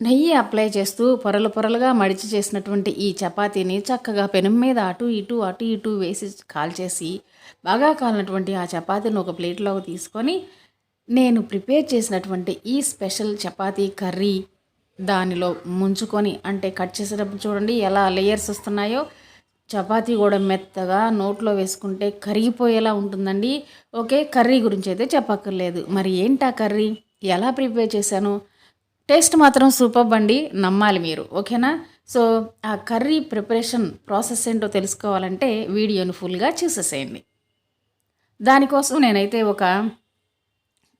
నెయ్యి అప్లై చేస్తూ పొరలు పొరలుగా మడిచి చేసినటువంటి ఈ చపాతీని చక్కగా పెనం మీద అటు ఇటు అటు ఇటు వేసి కాల్చేసి బాగా కాలినటువంటి ఆ చపాతీని ఒక ప్లేట్లోకి తీసుకొని నేను ప్రిపేర్ చేసినటువంటి ఈ స్పెషల్ చపాతీ కర్రీ దానిలో ముంచుకొని అంటే కట్ చేసేటప్పుడు చూడండి ఎలా లేయర్స్ వస్తున్నాయో. చపాతీ కూడా మెత్తగా నోట్లో వేసుకుంటే కరిగిపోయేలా ఉంటుందండి. ఓకే కర్రీ గురించి అయితే చెప్పక్కర్లేదు. మరి ఏంటా కర్రీ? ఎలా ప్రిపేర్ చేశాను? టేస్ట్ మాత్రం సూపర్ అండి నమ్మాలి మీరు ఓకేనా? సో ఆ కర్రీ ప్రిపరేషన్ ప్రాసెస్ ఏంటో తెలుసుకోవాలంటే వీడియోను ఫుల్గా చూసేసేయండి. దానికోసం నేనైతే ఒక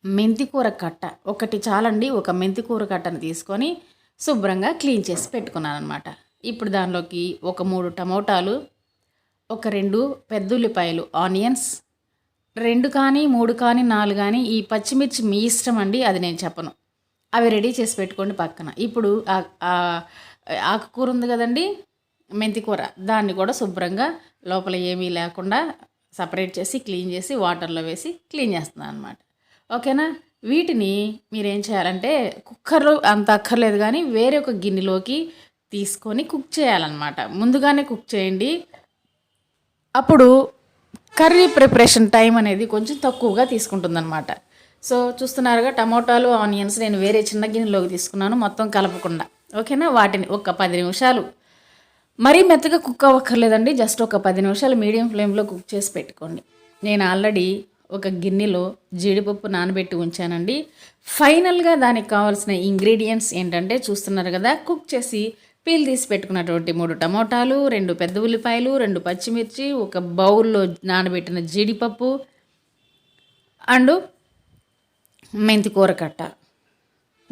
మెంతికూర కట్ట ఒకటి చాలండి ఒక మెంతికూర కట్టను తీసుకొని శుభ్రంగా క్లీన్ చేసి పెట్టుకున్నాను అనమాట ఇప్పుడు దానిలోకి ఒక మూడు టమోటాలు ఒక రెండు పెద్ద ఉల్లిపాయలు ఆనియన్స్ రెండు కానీ మూడు కానీ నాలుగు కానీ ఈ పచ్చిమిర్చి మీ ఇష్టం అండి అది నేను చెప్పను. అవి రెడీ చేసి పెట్టుకోండి పక్కన. ఇప్పుడు ఆకుకూర ఉంది కదండి మెంతికూర దాన్ని కూడా శుభ్రంగా లోపల ఏమీ లేకుండా సపరేట్ చేసి క్లీన్ చేసి వాటర్లో వేసి క్లీన్ చేస్తున్నాను అనమాట ఓకేనా? వీటిని మీరేం చేయాలంటే కుక్కర్లో అంత అక్కర్లేదు కానీ వేరే ఒక గిన్నెలోకి తీసుకొని కుక్ చేయాలన్నమాట. ముందుగానే కుక్ చేయండి. అప్పుడు కర్రీ ప్రిపరేషన్ టైం అనేది కొంచెం తక్కువగా తీసుకుంటుందన్నమాట. సో చూస్తున్నారుగా టమోటాలు ఆనియన్స్ నేను వేరే చిన్న గిన్నెలోకి తీసుకున్నాను మొత్తం కలపకుండా. ఓకేనా? వాటిని ఒక పది నిమిషాలు. మరీ మెత్తగా కుక్ అవ్వక్కర్లేదండి జస్ట్ ఒక పది నిమిషాలు మీడియం ఫ్లేమ్లో కుక్ చేసి పెట్టుకోండి. నేను ఆల్రెడీ ఒక గిన్నెలో జీడిపప్పు నానబెట్టి ఉంచానండి. ఫైనల్గా దానికి కావాల్సిన ఇంగ్రీడియంట్స్ ఏంటంటే చూస్తున్నారు కదా కుక్ చేసి పీల్ తీసి పెట్టుకున్నటువంటి మూడు టమోటాలు రెండు పెద్ద ఉల్లిపాయలు రెండు పచ్చిమిర్చి ఒక బౌల్లో నానబెట్టిన జీడిపప్పు అండ్ మెంతి కూర కట్ట.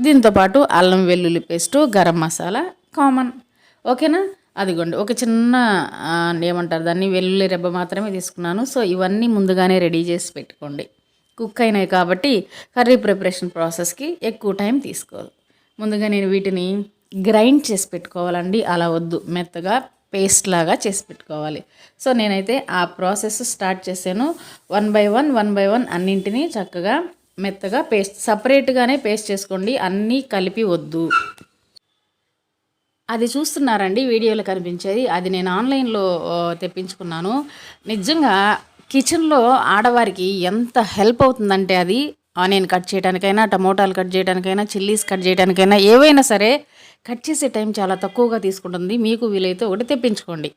దీంతోపాటు అల్లం వెల్లుల్లి పేస్టు గరం మసాలా కామన్. ఓకేనా? అదిగోండి ఒక చిన్న ఏమంటారు దాన్ని వెల్లుల్లి రెబ్బ మాత్రమే తీసుకున్నాను. సో ఇవన్నీ ముందుగానే రెడీ చేసి పెట్టుకోండి. కుక్ అయినాయి కాబట్టి కర్రీ ప్రిపరేషన్ ప్రాసెస్కి ఎక్కువ టైం తీసుకోదు. ముందుగా నేను వీటిని గ్రైండ్ చేసి పెట్టుకోవాలండి. అలా వద్దు మెత్తగా పేస్ట్ లాగా చేసి పెట్టుకోవాలి. సో నేనైతే ఆ ప్రాసెస్ స్టార్ట్ చేశాను. One by one one by one అన్నింటినీ చక్కగా మెత్తగా పేస్ట్ సపరేట్గానే పేస్ట్ చేసుకోండి. అన్నీ కలిపి వద్దు. అది చూస్తున్నారండి వీడియోలో కనిపించేది. అది నేను ఆన్లైన్లో తెప్పించుకున్నాను. నిజంగా కిచెన్లో ఆడవారికి ఎంత హెల్ప్ అవుతుందంటే అది ఆనియన్ కట్ చేయడానికైనా టమోటాలు కట్ చేయడానికైనా చిల్లీస్ కట్ చేయడానికైనా ఏవైనా సరే కట్ చేసే టైం చాలా తక్కువగా తీసుకుంటుంది. మీకు వీలైతే ఒకటి తెప్పించుకోండి.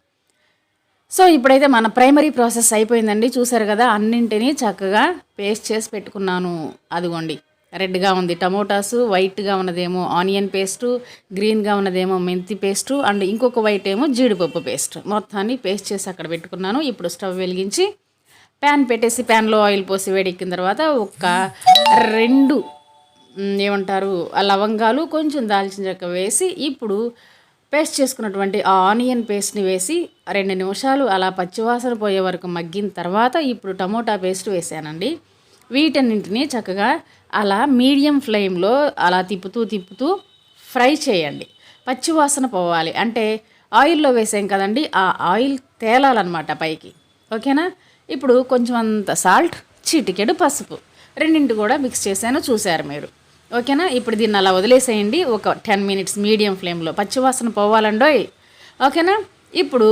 సో ఇప్పుడైతే మన ప్రైమరీ ప్రాసెస్ అయిపోయిందండి. చూసారు కదా అన్నింటినీ చక్కగా పేస్ట్ చేసి పెట్టుకున్నాను. అదిగోండి. రెడ్గా ఉంది టమోటాసు వైట్గా ఉన్నదేమో ఆనియన్ పేస్టు గ్రీన్గా ఉన్నదేమో మెంతి పేస్టు అండ్ ఇంకొక వైట్ ఏమో జీడిపప్పు పేస్ట్. మొత్తాన్ని పేస్ట్ చేసి అక్కడ పెట్టుకున్నాను. ఇప్పుడు స్టవ్ వెలిగించి ప్యాన్ పెట్టేసి ప్యాన్లో ఆయిల్ పోసి వేడెక్కిన తర్వాత ఒక రెండు ఏమంటారు లవంగాలు కొంచెం దాల్చిన చెక్క వేసి ఇప్పుడు పేస్ట్ చేసుకున్నటువంటి ఆ ఆనియన్ పేస్ట్ని వేసి రెండు నిమిషాలు అలా పచ్చివాసన పోయే వరకు మగ్గిన తర్వాత ఇప్పుడు టమోటా పేస్ట్ వేసానండి. వీటన్నింటినీ చక్కగా అలా మీడియం ఫ్లేమ్లో అలా తిప్పుతూ తిప్పుతూ ఫ్రై చేయండి. పచ్చివాసన పోవాలి. అంటే ఆయిల్లో వేసాం కదండి ఆ ఆయిల్ తేలాలన్నమాట పైకి. ఓకేనా? ఇప్పుడు కొంచెం అంత సాల్ట్ చిటికెడు పసుపు. రెండింటి కూడా మిక్స్ చేశాను చూశారు మీరు. ఓకేనా? ఇప్పుడు దీన్ని అలా వదిలేసేయండి. ఒక టెన్ మినిట్స్ మీడియం ఫ్లేమ్లో. పచ్చివాసన పోవాలండోయ్. ఓకేనా? ఇప్పుడు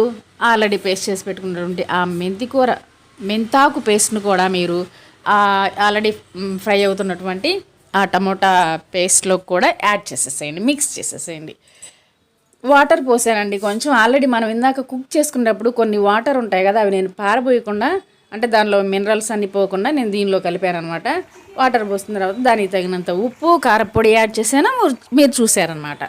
ఆల్రెడీ పేస్ట్ చేసి పెట్టుకున్నటువంటి ఆ మెంతి కూర మెంతాకు పేస్ట్ను కూడా మీరు ఆల్రెడీ ఫ్రై అవుతున్నటువంటి ఆ టమోటా పేస్ట్లో కూడా యాడ్ చేసేసేయండి. మిక్స్ చేసేసేయండి. వాటర్ పోసానండి. కొంచెం ఆల్రెడీ మనం ఇందాక కుక్ చేసుకున్నప్పుడు కొన్ని వాటర్ ఉంటాయి కదా అవి నేను పారబోయకుండా అంటే దానిలో మినరల్స్ అన్ని పోకుండా నేను దీనిలో కలిపాను అనమాట వాటర్ పోసిన తర్వాత దానికి తగినంత ఉప్పు కారపొడి యాడ్ చేసాను మీరు చూసారనమాట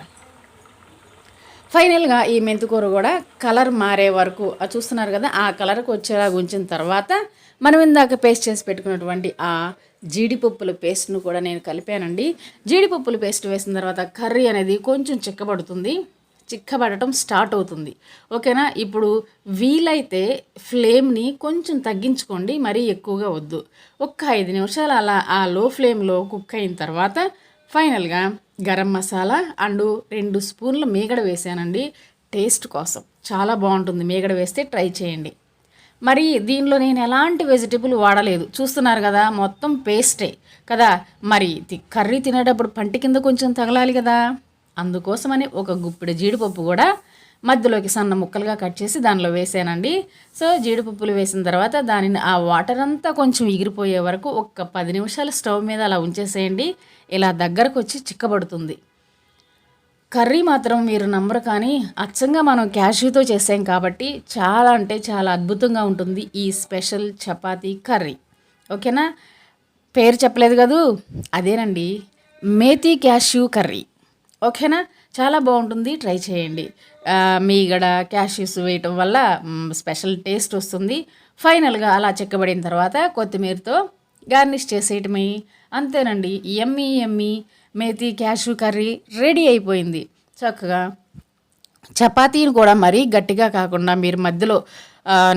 ఫైనల్గా ఈ మెంతికూర కూడా కలర్ మారే వరకు చూస్తున్నారు కదా ఆ కలర్కి వచ్చేలా ఉంచిన తర్వాత మనం ఇందాక పేస్ట్ చేసి పెట్టుకున్నటువంటి ఆ జీడిపప్పుల పేస్ట్ను కూడా నేను కలిపానండి. జీడిపప్పుల పేస్ట్ వేసిన తర్వాత కర్రీ అనేది కొంచెం చిక్కబడుతుంది. చిక్కబడటం స్టార్ట్ అవుతుంది. ఓకేనా? ఇప్పుడు వీలైతే ఫ్లేమ్ని కొంచెం తగ్గించుకోండి మరీ ఎక్కువగా వద్దు. ఒక్క ఐదు నిమిషాలు అలా ఆ లో ఫ్లేమ్లో కుక్ అయిన తర్వాత ఫైనల్గా గరం మసాలా అండ్ రెండు స్పూన్ల మీగడ వేసానండి. టేస్ట్ కోసం. చాలా బాగుంటుంది. మీగడ వేస్తే ట్రై చేయండి. మరి దీనిలో నేను ఎలాంటి వెజిటేబుల్ వాడలేదు. చూస్తున్నారు కదా మొత్తం పేస్టే కదా. మరి కర్రీ తినేటప్పుడు పంటి కింద కొంచెం తగలాలి కదా. అందుకోసమని ఒక గుప్పిడి జీడిపప్పు కూడా మధ్యలోకి సన్న ముక్కలుగా కట్ చేసి దానిలో వేసానండి. సో జీడిపప్పులు వేసిన తర్వాత దానిని ఆ వాటర్ అంతా కొంచెం ఎగిరిపోయే వరకు ఒక పది నిమిషాలు స్టవ్ మీద అలా ఉంచేసేయండి. ఇలా దగ్గరకు వచ్చి చిక్కబడుతుంది. కర్రీ మాత్రం మీరు నమ్మరు కానీ అచ్చంగా మనం క్యాష్యూతో చేసాం కాబట్టి చాలా అంటే చాలా అద్భుతంగా ఉంటుంది ఈ స్పెషల్ చపాతీ కర్రీ. ఓకేనా? పేరు చెప్పలేదు కదూ? అదేనండి మేతి క్యాష్యూ కర్రీ. ఓకేనా? చాలా బాగుంటుంది. ట్రై చేయండి. మీ మీగడ క్యాష్యూస్ వేయటం వల్ల స్పెషల్ టేస్ట్ వస్తుంది. ఫైనల్గా అలా చెక్కబడిన తర్వాత కొత్తిమీరతో గార్నిష్ చేసేయటమే. అంతేనండి. ఎమ్మి ఎమ్మి మేతి క్యాష్యూ కర్రీ రెడీ అయిపోయింది. చక్కగా చపాతీని కూడా మరీ గట్టిగా కాకుండా మీరు మధ్యలో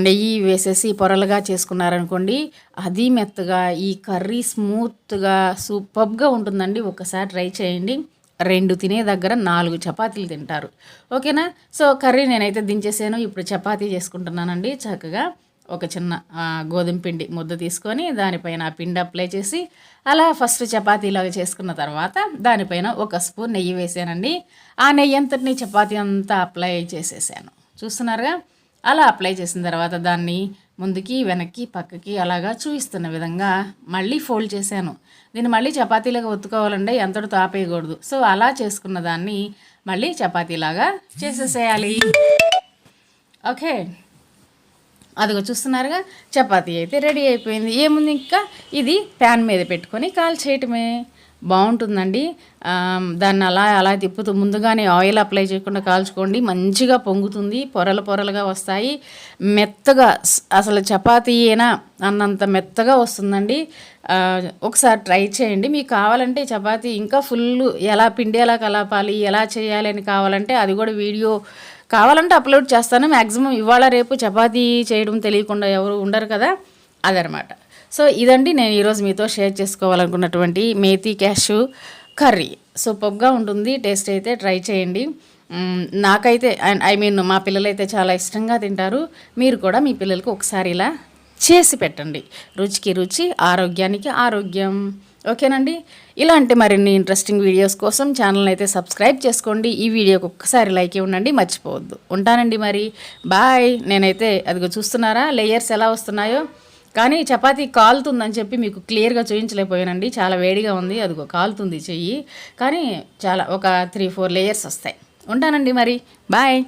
నెయ్యి వేసేసి పొరలుగా చేసుకున్నారనుకోండి అది మెత్తగా ఈ కర్రీ స్మూత్గా సూపర్గా ఉంటుందండి. ఒకసారి ట్రై చేయండి. రెండు తినే దగ్గర నాలుగు చపాతీలు తింటారు. ఓకేనా? సో కర్రీ నేనైతే దించేసాను. ఇప్పుడు చపాతీ చేసుకుంటున్నానండి. చక్కగా ఒక చిన్న గోధుమ పిండి ముద్ద తీసుకొని దానిపైన ఆ పిండి అప్లై చేసి అలా ఫస్ట్ చపాతీలాగా చేసుకున్న తర్వాత దానిపైన ఒక స్పూన్ నెయ్యి వేసానండి. ఆ నెయ్యి అంతటిని చపాతీ అంతా అప్లై చేసేసాను. చూస్తున్నారుగా? అలా అప్లై చేసిన తర్వాత దాన్ని ముందుకి వెనక్కి పక్కకి అలాగా చూపిస్తున్న విధంగా మళ్ళీ ఫోల్డ్ చేశాను. దీన్ని మళ్ళీ చపాతీలాగా ఒత్తుకోవాలంటే ఎంతటితో ఆపేయకూడదు సో అలా చేసుకున్న దాన్ని మళ్ళీ చపాతీలాగా చేసేసేయాలి. ఓకే. అదిగో చూస్తున్నారుగా చపాతీ అయితే రెడీ అయిపోయింది. ఏముంది ఇంకా? ఇది ప్యాన్ మీద పెట్టుకొని కాల్ చేయటమే. బాగుంటుందండి. దాన్ని అలా అలా తిప్పుతూ ముందుగానే ఆయిల్ అప్లై చేయకుండా కాల్చుకోండి. మంచిగా పొంగుతుంది పొరలు పొరలుగా వస్తాయి. మెత్తగా అసలు చపాతీ అయినా అన్నంత మెత్తగా వస్తుందండి. ఒకసారి ట్రై చేయండి. మీకు కావాలంటే చపాతీ ఇంకా ఫుల్ ఎలా పిండి ఎలా కలపాలి ఎలా చేయాలి అని కావాలంటే అది కూడా వీడియో కావాలంటే అప్లోడ్ చేస్తాను. మ్యాక్సిమం ఇవాళ రేపు చపాతీ చేయడం తెలియకుండా ఎవరు ఉండరు కదా అదనమాట. సో ఇదండి నేను ఈరోజు మీతో షేర్ చేసుకోవాలనుకున్నటువంటి మేతి క్యాషు కర్రీ. సూపర్గా ఉంటుంది టేస్ట్ అయితే ట్రై చేయండి. నాకైతే అండ్ ఐ మీన్ మా పిల్లలైతే చాలా ఇష్టంగా తింటారు. మీరు కూడా మీ పిల్లలకు ఒకసారి ఇలా చేసి పెట్టండి. రుచికి రుచి ఆరోగ్యానికి ఆరోగ్యం. ఓకేనండి? ఇలాంటి మరిన్ని ఇంట్రెస్టింగ్ వీడియోస్ కోసం ఛానల్ అయితే సబ్స్క్రైబ్ చేసుకోండి. ఈ వీడియోకి ఒక్కసారి లైక్ ఇవ్వండి మర్చిపోవద్దు. ఉంటానండి మరి. బాయ్. నేనైతే అదిగో చూస్తున్నారా? లేయర్స్ ఎలా వస్తున్నాయో? కానీ చపాతీ కాలుతుందని చెప్పి మీకు క్లియర్గా చూపించలేకపోయానండి. చాలా వేడిగా ఉంది. అదిగో కాలుతుంది చెయ్యి. కానీ చాలా ఒక త్రీ ఫోర్ లేయర్స్ వస్తాయి. ఉంటానండి మరి. బాయ్